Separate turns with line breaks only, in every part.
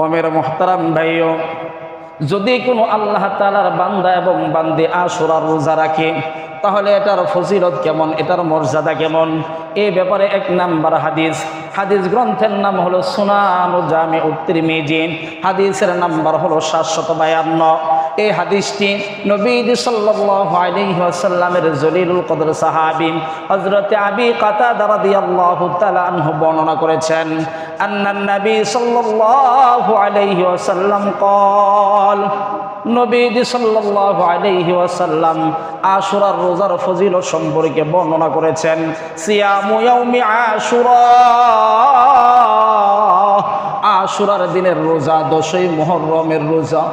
ওমের মোহতারাম ভাইও, যদি কোনো আল্লাহ তালার বান্দা এবং বান্দি আশুরার রোজা রাখে, তাহলে এটার ফজিলত কেমন? এটার মর্যাদা কেমন? এ ব্যাপারে এক নাম্বার হাদিস। হাদিস গ্রন্থের নাম হলো সুনানু জামে উত্তির মেজিন হাদিসের নাম্বার হলো সাতশত বায়ান্ন। এই হাদিসটি নবীদ সাল্লাহ আলিহাসাল্লামের জলিলুল কদর সাহাবিম হজরতে আবি কাতা দারা দিয়াল্লাহ তালাহ বর্ণনা করেছেন আন্নান নবী সাল্লাহ আলিহাসাল্লাম কল নবী সাল্লাহ আলহি ওয়াসাল্লাম আশুরার রোজার ফজিল সম্পর্কে বর্ণনা করেছেন, সিয়ামি আশুরা, আশুরার দিনের রোজা দশই মোহরমের রোজা।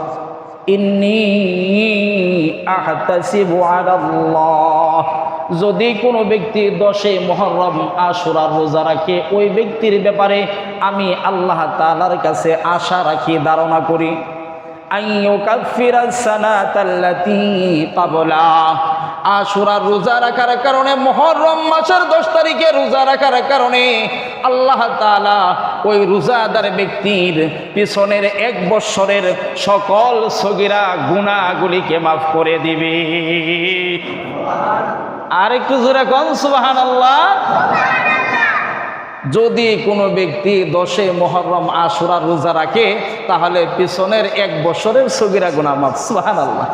ইন্নি আহতাসিবু আলাল্লাহ। যদি কোনো ব্যক্তি দশে মহরম আশুরার রোজা রাখে, ওই ব্যক্তির ব্যাপারে আমি আল্লাহ তালার কাছে আশা রাখি, ধারণা করি। আশুরার রোজা রাখার কারণে, মহরম মাসের দশ তারিখে রোজা রাখার কারণে আল্লাহ তালা ওই রোজাদার ব্যক্তির পিছনের এক বৎসরের সকল সগিরা গুণাগুলিকে মাফ করে দিবে। আর একটু জোরে কন সুবাহান আল্লাহ যদি কোনো ব্যক্তি দশে মহরম আশুরা রোজা রাখে, তাহলে পিছনের এক বছরের সগিরা গুণা মাফ সুহান আল্লাহ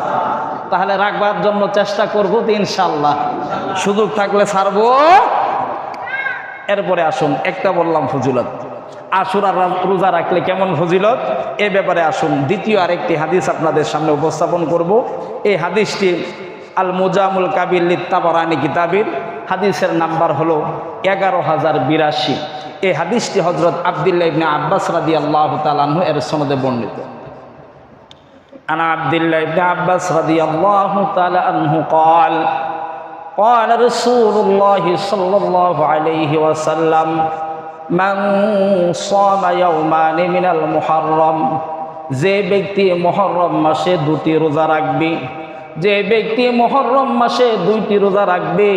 তাহলে রাখবার জন্য চেষ্টা করব তো ইনশাল্লাহ। সুযোগ থাকলে ছাড়বো। এরপরে আসুন, একটা বললাম ফজিলত। আশুরা রোজা রাখলে কেমন ফজিলত? এ ব্যাপারে আসুন। দ্বিতীয় আরেকটি হাদিস আপনাদের সামনে উপস্থাপন করব। এই হাদিসটি আল মুজামুল কাবির লিত্তাবরানি কিতাবির। হাদিসের নাম্বার হলো এগারো হাজার বিরাশি। এই হাদিসটি হজরত আবদুল্লাহ ইবনে আব্বাস রাদি আল্লাহ তালাহ এর সনদে বর্ণিত। আনা আবদুল্লাহ ইবনে আব্বাস রাদি আল্লাহ তালাহ قال قال رسول الله صلى الله عليه وسلم من صام يومان من المحرم যে ব্যক্তি মহরম মাসে দুটি রোজা রাখবে যে ব্যক্তি মহরম মাসে দুইটি রোজা রাখবে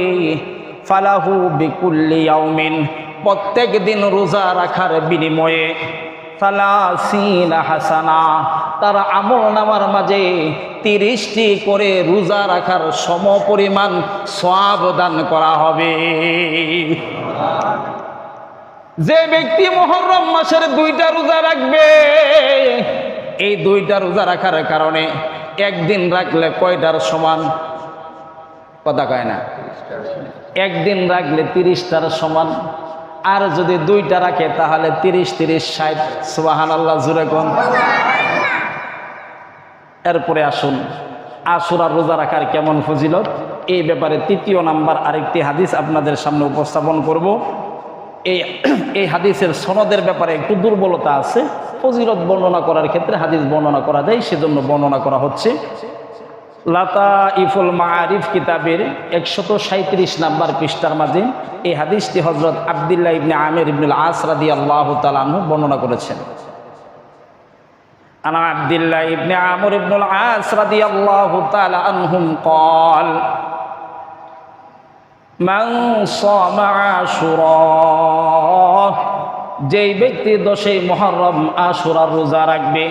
ফালাহু বিকুল্লি ইয়াউমিন প্রত্যেক দিন রোজা রাখার বিনিময়ে হাসানা। তার আমল নামার মাঝে তিরিশটি করে রোজা রাখার সম পরিমাণ সব করা হবে। যে ব্যক্তি মহরম মাসের দুইটা রোজা রাখবে, এই দুইটা রোজা রাখার কারণে একদিন রাখলে কয়টার সমান? কথা কয় না। একদিন রাখলে তিরিশটার সমান। আর যদি দুইটা রাখে, তাহলে তিরিশ তিরিশ, ষাট। সুবাহান আল্লাহ জুড়ে এরপরে আসুন। আশুরা রোজা রাখার কেমন ফজিলত? এই ব্যাপারে তৃতীয় নাম্বার আরেকটি হাদিস আপনাদের সামনে উপস্থাপন করব। এই এই হাদিসের সনদের ব্যাপারে একটু দুর্বলতা আছে। ফজিলত বর্ণনা করার ক্ষেত্রে হাদিস বর্ণনা করা যায়, সেজন্য বর্ণনা করা হচ্ছে। লাতা ইফুল মারিফ কিতাবের একশত সাঁত্রিশ নাম্বার পৃষ্ঠার মাঝে এই হাদিসটি হজরত আবদুল্লাহ ইবনে আমির ইবনুল আসরাদি আল্লাহ তালানহু বর্ণনা করেছেন আনা আবদুল্লাহ ইবনে আমর ইবনুল আসরাদি আল্লাহ তালা আনহুম কল من صام عاشوراء যেই ব্যক্তি দশই মহরম আশুরার রোজা রাখবে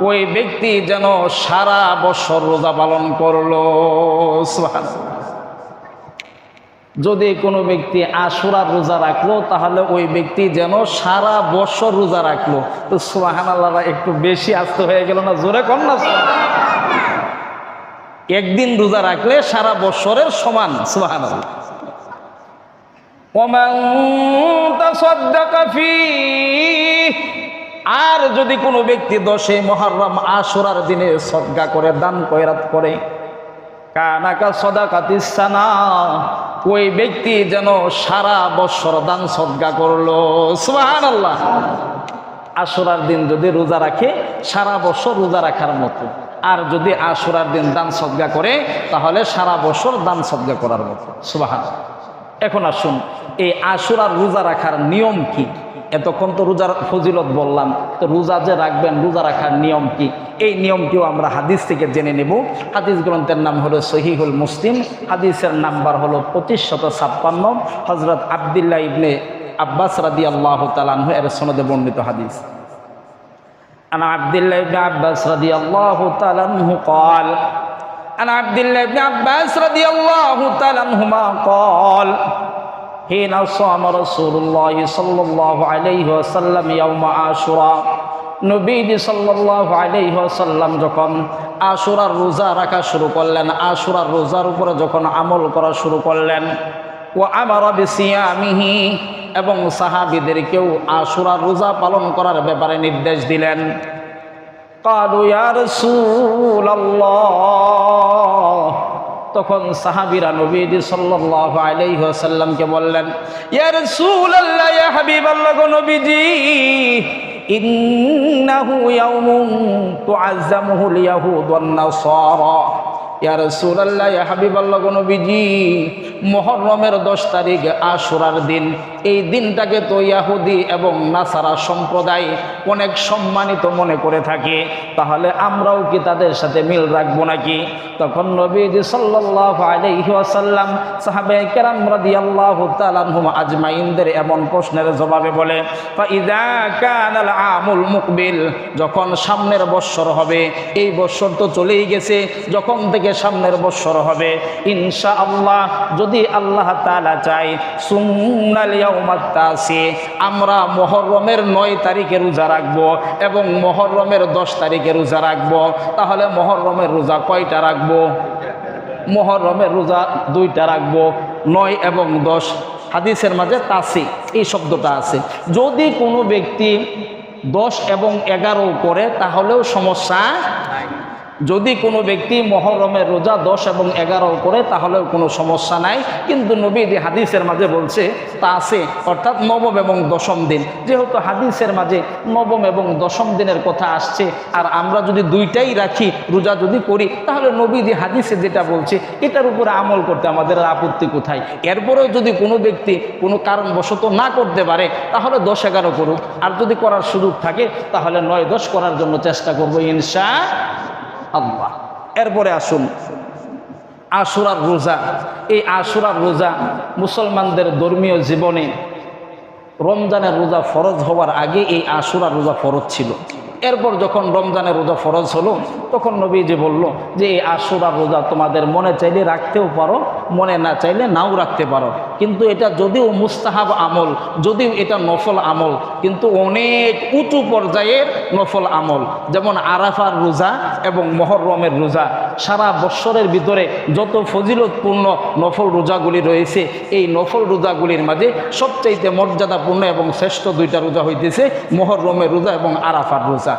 ওই ব্যক্তি যেন সারা বছর রোজা পালন করল। যদি কোনো ব্যক্তি আশুরার রোজা রাখল, তাহলে ওই ব্যক্তি যেন সারা বছর রোজা রাখল। তো সোহান আল্লাহ একটু বেশি আস্ত হয়ে গেল না? জোরে কম না? একদিন রোজা রাখলে সারা বছরের সমান সুবাহান আর যদি কোনো ব্যক্তি দশে মহারম আশুরার দিনে সদ্গা করে, দান কয়রাত করে, কানাকা সদা কাতিসানা ওই ব্যক্তি যেন সারা বছর দান সদ্গা করল। সুবাহান আল্লাহ আশুরার দিন যদি রোজা রাখে, সারা বছর রোজা রাখার মতো। আর যদি আশুরার দিন দান সদ্গা করে, তাহলে সারা বছর দান সদ্গা করার মতো। সুবাহান এখন আসুন এই আশুরার রোজা রাখার নিয়ম কি এতক্ষণ তো রোজার ফজিলত বললাম তো রোজা যে রাখবেন রোজা রাখার নিয়ম কি এই নিয়মটিও আমরা হাদিস থেকে জেনে নেব হাদিস গ্রন্থের নাম হলো সহিহুল মুসলিম হাদিসের নাম্বার হলো পঁচিশ শত ছাপ্পান্ন হজরত আবদুল্লাহ ইবনে আব্বাস রাদি আল্লাহ তালানহু এর সনদে বর্ণিত হাদিস عن عبد الله بن عباس رضي الله تعالى عنه قال عن عبد الله بن عباس رضي الله تعالى عنهما قال حين صام رسول الله صلى الله عليه وسلم يوم عاشوراء নবীজি সাল্লাল্লাহু আলাইহি ওয়াসাল্লাম যখন আশুরার রোজা রাখা শুরু করলেন আশুরার রোজার উপরে যখন আমল করা শুরু করলেন ও আমার বিসিয়ামিহি এবং সাহাবিদেরকেও আশুরার রোজা পালন করার ব্যাপারে নির্দেশ দিলেন قالوا يا رسول الله তখন সাহাবীরা নবীজি সাল্লাল্লাহু আলাইহি ওয়াসাল্লামকে বললেন ইয়া রাসূলুল্লাহ ইয়া হাবিবাল্লাহ গো নবীজি ইন্নাহু ইয়াউমুন তুআজ্জামুহুল ইয়াহুদ ওয়ান নাসারা ইয়া রাসূলুল্লাহ ইয়া হাবিবাল্লাহ গো নবীজি মুহররমের 10 তারিখ আশুরার দিন। এই দিনটাকে তো ইয়াহুদি এবং নাসারা সম্প্রদায় অনেক সম্মানিত মনে করে থাকে। তাহলে আমরাও কি তাদের সাথে মিল রাখব নাকি? তখন নবীজি সাল্লাল্লাহু আলাইহি ওয়াসাল্লাম সাহাবে কেরাম রাদিয়াল্লাহু তাআলা আনহুম আজমাইনদের এমন প্রশ্নের জবাবে বলে আমুল মুকবিল? যখন সামনের বৎসর হবে, এই বৎসর তো চলেই গেছে, যখন থেকে সামনের বৎসর হবে, ইনশাআল্লাহ যদি আল্লাহ তাআলা চায়, সুন্নাল আমরা মুহররমের নয় তারিখে রোজা রাখব এবং মহরমের দশ তারিখে রোজা রাখব। তাহলে মহরমের রোজা কয়টা রাখব? মহরমের রোজা দুইটা রাখব, নয় এবং দশ। হাদিসের মাঝে তাসি এই শব্দটা আছে। যদি কোনো ব্যক্তি দশ এবং এগারো করে, তাহলেও সমস্যা যদি কোনো ব্যক্তি মহরমের রোজা দশ এবং এগারো করে, তাহলেও কোনো সমস্যা নাই। কিন্তু নবী যে হাদিসের মাঝে বলছে, তা আছে, অর্থাৎ নবম এবং দশম দিন। যেহেতু হাদিসের মাঝে নবম এবং দশম দিনের কথা আসছে, আর আমরা যদি দুইটাই রাখি, রোজা যদি করি, তাহলে নবী যে হাদিসে যেটা বলছে, এটার উপরে আমল করতে আমাদের আপত্তি কোথায়? এরপরেও যদি কোনো ব্যক্তি কোনো কারণবশত না করতে পারে, তাহলে দশ এগারো করুক। আর যদি করার সুযোগ থাকে, তাহলে নয় দশ করার জন্য চেষ্টা করব ইনশা আল্লাহ এরপরে আসুন, আশুরার রোজা। এই আশুরার রোজা মুসলমানদের ধর্মীয় জীবনে রমজানের রোজা ফরজ হওয়ার আগে এই আশুরার রোজা ফরজ ছিল। এরপর যখন রমজানের রোজা ফরজ হলো, তখন নবীজি বলল যে, এই আশুরার রোজা তোমাদের মনে চাইলে রাখতেও পারো মনে না চাইলে নাও রাখতে পারো। কিন্তু এটা যদিও মুস্তাহাব আমল, যদিও এটা নফল আমল, কিন্তু অনেক উঁচু পর্যায়ের নফল আমল। যেমন আরাফার রোজা এবং মহরমের রোজা। সারা বৎসরের ভিতরে যত ফজিলতপূর্ণ নফল রোজাগুলি রয়েছে, এই নফল রোজাগুলির মাঝে সবচাইতে মর্যাদাপূর্ণ এবং শ্রেষ্ঠ দুইটা রোজা হইতেছে মহরমের রোজা এবং আরাফার রোজা।